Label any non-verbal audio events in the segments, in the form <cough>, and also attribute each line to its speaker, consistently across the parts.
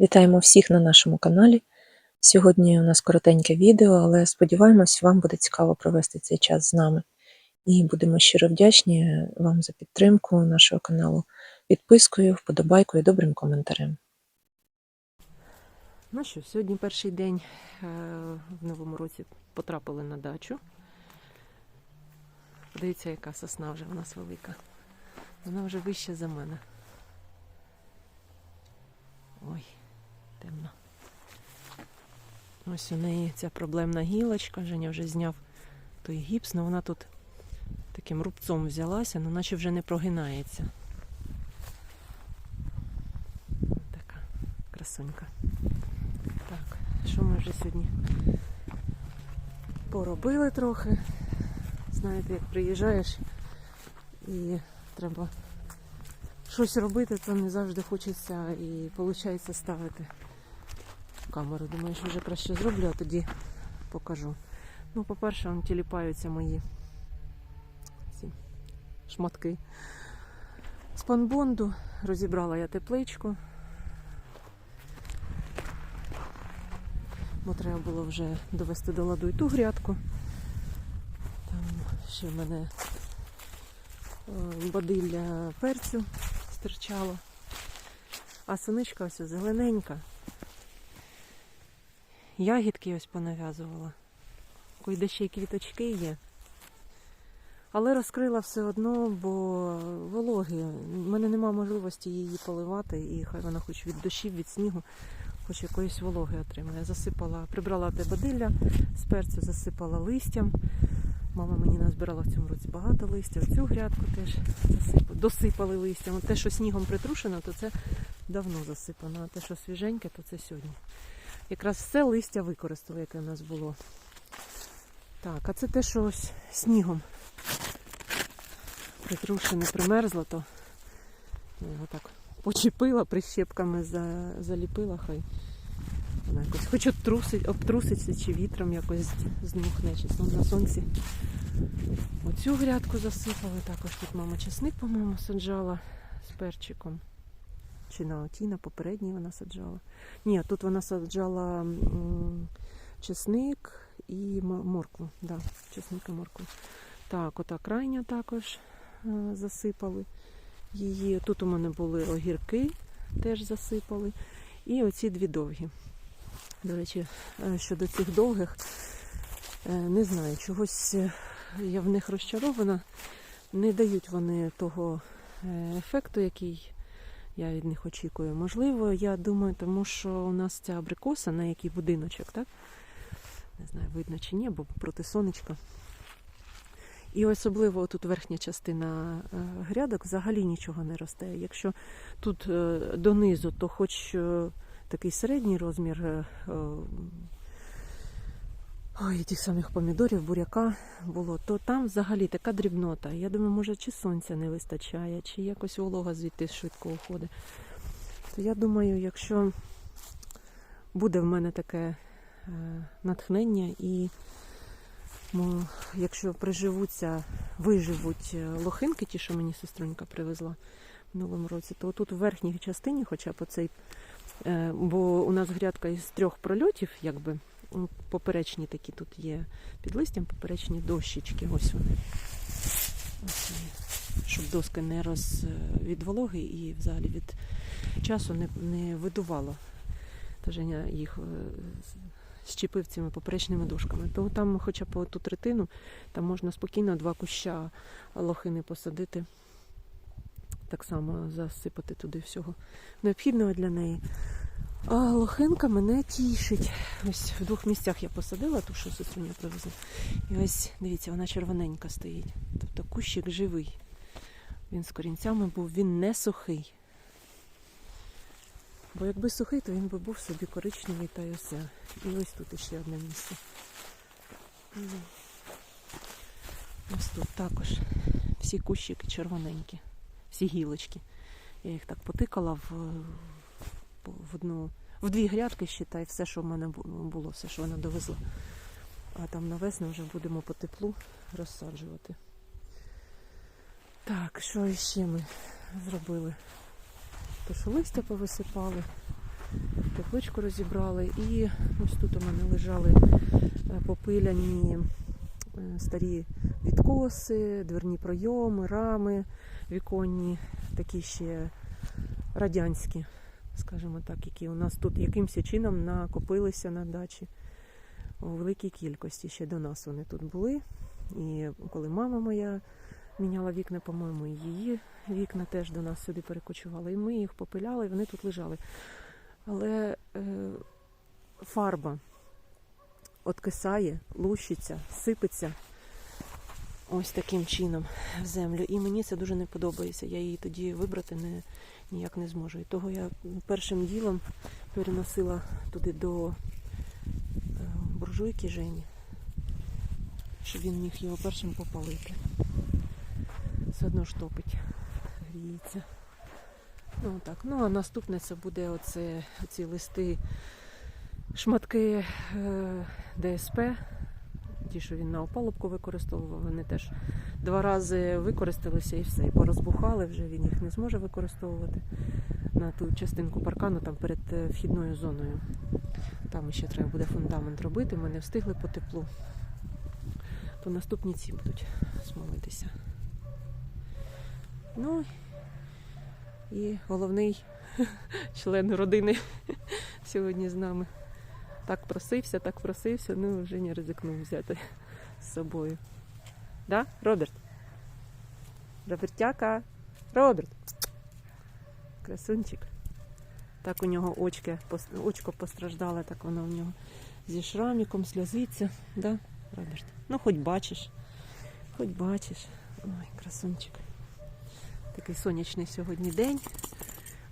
Speaker 1: Вітаємо всіх на нашому каналі. Сьогодні у нас коротеньке відео, але сподіваємось, вам буде цікаво провести цей час з нами. І будемо щиро вдячні вам за підтримку нашого каналу підпискою, вподобайкою добрим коментарем.
Speaker 2: Ну що, сьогодні перший день е, в новому році потрапили на дачу. Подивіться, яка сосна вже у нас велика. Вона вже вища за мене. Ой, темно. Ось у неї ця проблемна гілочка. Женя вже зняв той гіпс, але вона тут таким рубцом взялася, але наче вже не прогинається. Така красунька. Так, що ми вже сьогодні поробили трохи. Знаєте, як приїжджаєш і треба щось робити, то не завжди хочеться і виходить ставити камеру. Думаю, що вже краще зроблю, а тоді покажу. Ну, по-перше, тіліпаються мої ці шматки спанбонду. Розібрала я тепличку. бо треба було вже довести до ладу і ту грядку. Там ще в мене е, бадилля перцю стирчало. А синичка ось зелененька. Ягідки ось понав'язувала. Койде ще й квіточки є. Але розкрила все одно, бо вологи. У мене немає можливості її поливати, і хай вона хоч від дощів, від снігу хоч якоїсь вологи отримає. Засипала, прибрала те бадилля з перцю, засипала листям. Мама мені назбирала в цьому році багато листя. Оцю грядку теж засипали, досипали листям. Те, що снігом притрушено, то це давно засипано, а те, що свіженьке, то це сьогодні. Якраз все листя використали, яке в нас було. Так, а це те, що ось снігом притрушене, примерзло, то його так почепила, прищепками за, заліпила, хай вона якось хоч обтрусить, обтруситься чи вітром якось здмухне, чи на сонці. Оцю грядку засипали, також тут мама чесник, по-моєму, саджала з перчиком. Чи на отій, на попередній вона саджала. Ні, тут вона саджала чесник і моркву. Да, чесник і моркву. Так, ота крайня також е, засипали її. Тут у мене були огірки, теж засипали. І оці дві довгі. До речі, е, щодо цих довгих, е, не знаю, чогось я в них розчарована. Не дають вони того ефекту, який я від них очікую. Можливо, я думаю, тому що у нас ця абрикоса, на який будиночок, так? Не знаю, видно чи ні, бо проти сонечка. І особливо тут верхня частина е, грядок взагалі нічого не росте. Якщо тут е, донизу, то хоч е, такий середній розмір ой, тих самих помідорів, буряка було, то там взагалі така дрібнота. Я думаю, може, чи сонця не вистачає, чи якось волога звідти швидко уходить. То я думаю, якщо буде в мене таке е, натхнення і якщо приживуться, виживуть е, лохинки, ті, що мені сеструнька привезла в минулому році, то тут в верхній частині, хоча б оцей, е, бо у нас грядка із трьох прольотів, якби поперечні такі тут є під листям, поперечні дощечки. Ось вони. Ось вони. Щоб доски не роз е, від вологи і взагалі від часу не, не видувало. Та Женя їх е, щепив цими поперечними дошками. То там, хоча б ту третину, там можна спокійно два куща лохини посадити, так само засипати туди всього необхідного для неї. А лохинка мене тішить. Ось в двох місцях я посадила, ту, що сеструня привезла. І ось, дивіться, вона червоненька стоїть. Тобто кущик живий. Він з корінцями був, він не сухий. Бо якби сухий, то він би був собі коричневий та й усе. І ось тут ще одне місце. Ось тут також всі кущики червоненькі, всі гілочки. Я їх так потикала в, в одну, в дві грядки, считай, все, що в мене було, все, що вона довезла. А там на весну вже будемо по теплу розсаджувати. Так, що ще ми зробили? То, що листя повисипали, тепличку розібрали. І ось тут у мене лежали е, попиляні е, старі відкоси, дверні пройоми, рами віконні, такі ще радянські, скажімо так, які у нас тут якимось чином накопилися на дачі у великій кількості. Ще до нас вони тут були. І коли мама моя міняла вікна, по-моєму, і її вікна теж до нас сюди перекочували. І ми їх попиляли, і вони тут лежали. Але е, фарба откисає, лущиться, сипеться ось таким чином в землю. І мені це дуже не подобається. Я її тоді вибрати не, ніяк не зможу. І того я першим ділом переносила туди до е, буржуйки Жені, щоб він міг його першим попалити. Все одно ж топить, гріється. Ну так. Ну а наступне це буде оце, оці листи, шматки е, ДСП. Ті, що він на опалубку використовував, вони теж два рази використалися і все. І порозбухали вже, він їх не зможе використовувати на ту частинку паркану там перед е, вхідною зоною. Там ще треба буде фундамент робити, ми не встигли по теплу. То наступні ці будуть смолитися. Ну і головний <laughs> член родини <laughs> сьогодні з нами. Так просився, так просився, ну вже не ризикнув взяти з собою. Да, Роберт? Робертяка. Роберт. Красунчик. Так у нього очки, очко постраждало, так воно у нього зі шраміком сльозиться. Да, Роберт? Ну, хоч бачиш. Хоч бачиш. Ой, красунчик. Такий сонячний сьогодні день.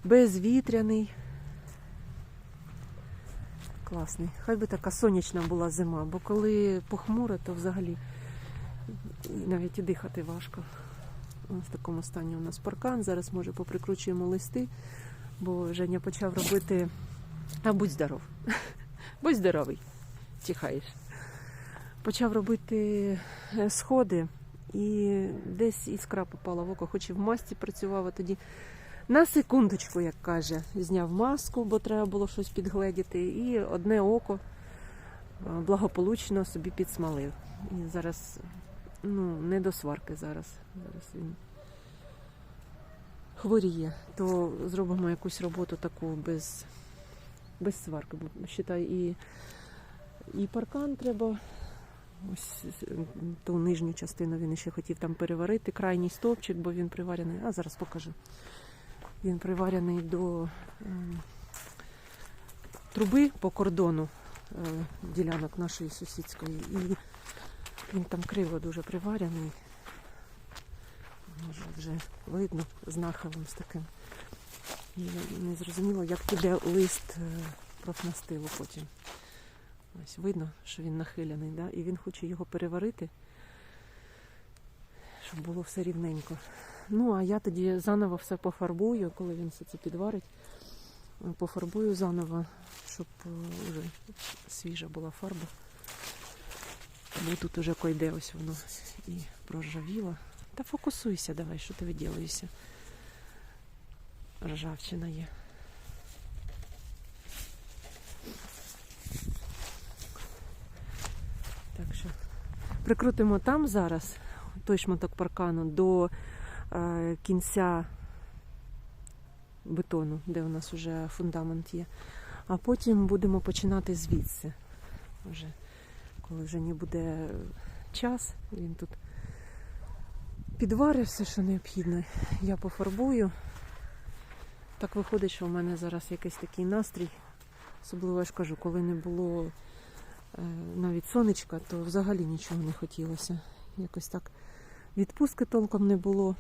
Speaker 2: Безвітряний. Класний. Хай би така сонячна була зима, бо коли похмуро, то взагалі навіть і дихати важко. В такому стані у нас паркан. Зараз, може, поприкручуємо листи, бо Женя почав робити. А будь здоров. <laughs> Будь здоровий, тихаєш. Почав робити е, сходи, і десь іскра попала в око, хоч і в масці працював, а тоді на секундочку, як каже, зняв маску, бо треба було щось підгледіти, і одне око е, благополучно собі підсмалив. І зараз ну, не до сварки зараз. Зараз він хворіє, то зробимо якусь роботу таку без, без сварки. Бо считай, і, і паркан треба. Ось ту нижню частину він ще хотів там переварити, крайній стовпчик, бо він приварений. А зараз покажу. Він приварений до ем, труби по кордону е, ділянок нашої сусідської. І він там криво дуже приварений. Може вже видно з нахилом з таким. Не зрозуміло, як піде лист е, профнастилу потім. Ось видно, що він нахилений, да? і він хоче його переварити, щоб було все рівненько. Ну, а я тоді заново все пофарбую, коли він все це підварить. е, Пофарбую заново, щоб е, вже свіжа була фарба. Бо тут уже койде ось воно і проржавіло. Та фокусуйся давай, що ти виділуєшся. Ржавчина є. Так що прикрутимо там зараз той шматок паркану до е, кінця бетону, де у нас вже фундамент є. А потім будемо починати звідси. Вже, коли вже не буде час, він тут підварив все, що необхідно. Я пофарбую. Так виходить, що в мене зараз якийсь такий настрій. Особливо я ж кажу, коли не було е, навіть сонечка, то взагалі нічого не хотілося. Якось так відпустки толком не було.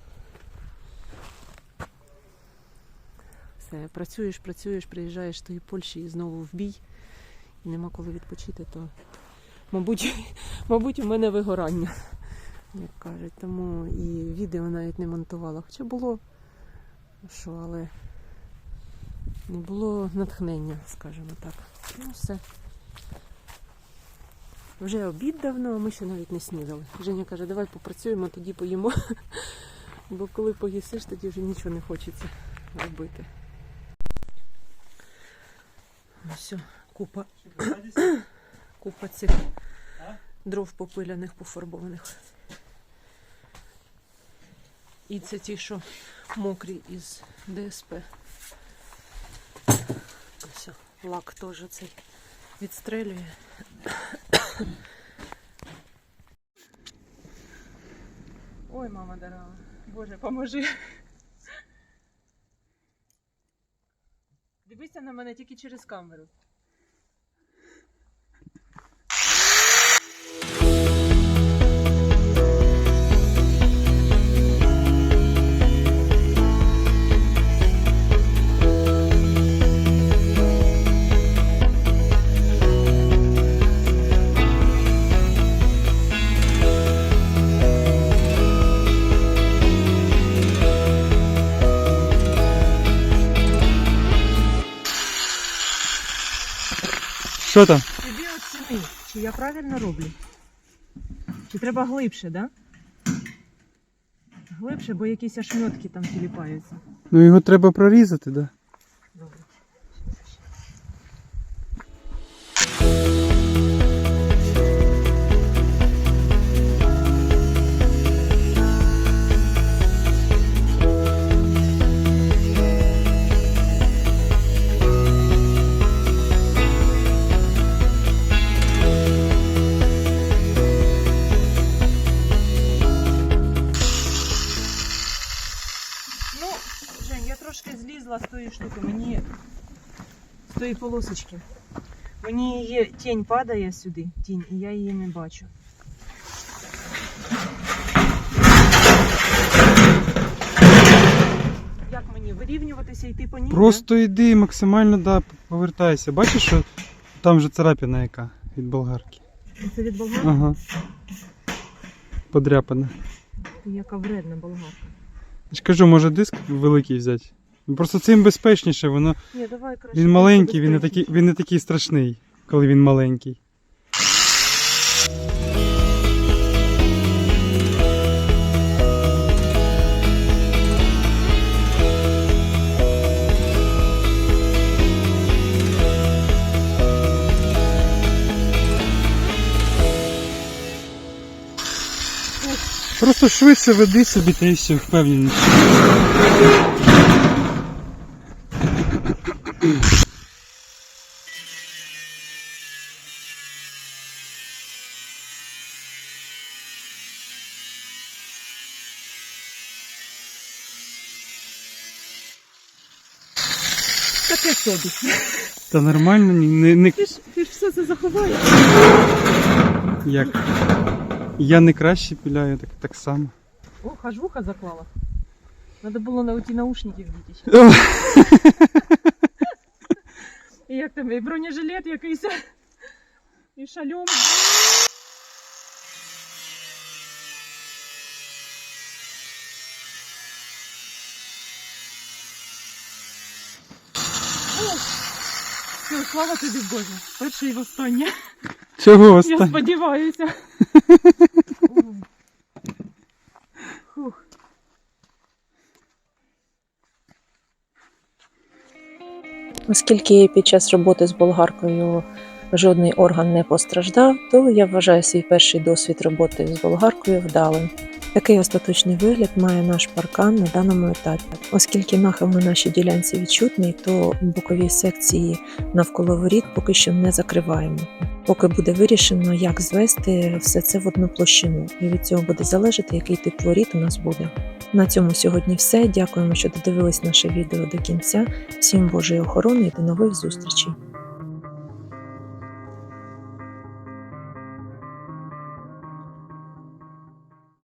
Speaker 2: Все, працюєш, працюєш, приїжджаєш тої Польщі і знову в бій. І нема коли відпочити, то, мабуть, <laughs> мабуть, у мене вигорання, як кажуть. Тому і відео навіть не монтувала. Хоча було що, але не було натхнення, скажімо так. Ну, все. Вже обід давно, а ми ще навіть не снідали. Женя каже, давай попрацюємо, тоді поїмо. <laughs> Бо коли поїсиш, тоді вже нічого не хочеться робити. Ось купа, купа цих дров попиляних, пофарбованих. І це ті, що мокрі із ДСП. Ось лак теж цей відстрелює. Ой, мама дорога. Боже, поможи. Дивися на мене тільки через камеру.
Speaker 3: Що там?
Speaker 2: Тобі оціни, чи я правильно роблю? Чи треба глибше, да? Глибше, бо якісь ошметки там тіліпаються.
Speaker 3: Ну його треба прорізати, да?
Speaker 2: Добре. Ну, Жень, я трошки злізла з тої штуки, мені з тої полосочки. Мені є тінь падає сюди, тінь, і я її не бачу. Як мені вирівнюватися йти по ній?
Speaker 3: Просто йди максимально да, повертайся. Бачиш, що там вже царапина яка від болгарки.
Speaker 2: Це від болгарки?
Speaker 3: Ага. Подряпана.
Speaker 2: Яка вредна болгарка.
Speaker 3: Я ж кажу, може диск великий взяти. Просто цим безпечніше, воно.
Speaker 2: Ні, давай краще.
Speaker 3: Він маленький, він не такий, він не такий страшний, коли він маленький. Просто швидше веди собі та і все, впевненіше.
Speaker 2: Таке собі.
Speaker 3: Та нормально, не, не
Speaker 2: Ти ж, ти ж все це заховаєш.
Speaker 3: як. Я не краще піляю, так, так само.
Speaker 2: О, аж вуха заклала. Надо було на оті наушники вдіти ще.
Speaker 3: О,
Speaker 2: І як там, і бронежилет якийсь. І шальом. О! Все, слава тобі Боже. Перше і востаннє.
Speaker 3: Чого
Speaker 2: Я сподіваюся. Фух.
Speaker 1: Оскільки під час роботи з болгаркою жодний орган не постраждав, то я вважаю свій перший досвід роботи з болгаркою вдалим. Такий остаточний вигляд має наш паркан на даному етапі. Оскільки нахил на нашій ділянці відчутний, то бокові секції навколо воріт поки що не закриваємо. Поки буде вирішено, як звести все це в одну площину, і від цього буде залежати, який тип воріт у нас буде. На цьому сьогодні все. Дякуємо, що додивились наше відео до кінця. Всім Божої охорони і до нових зустрічей!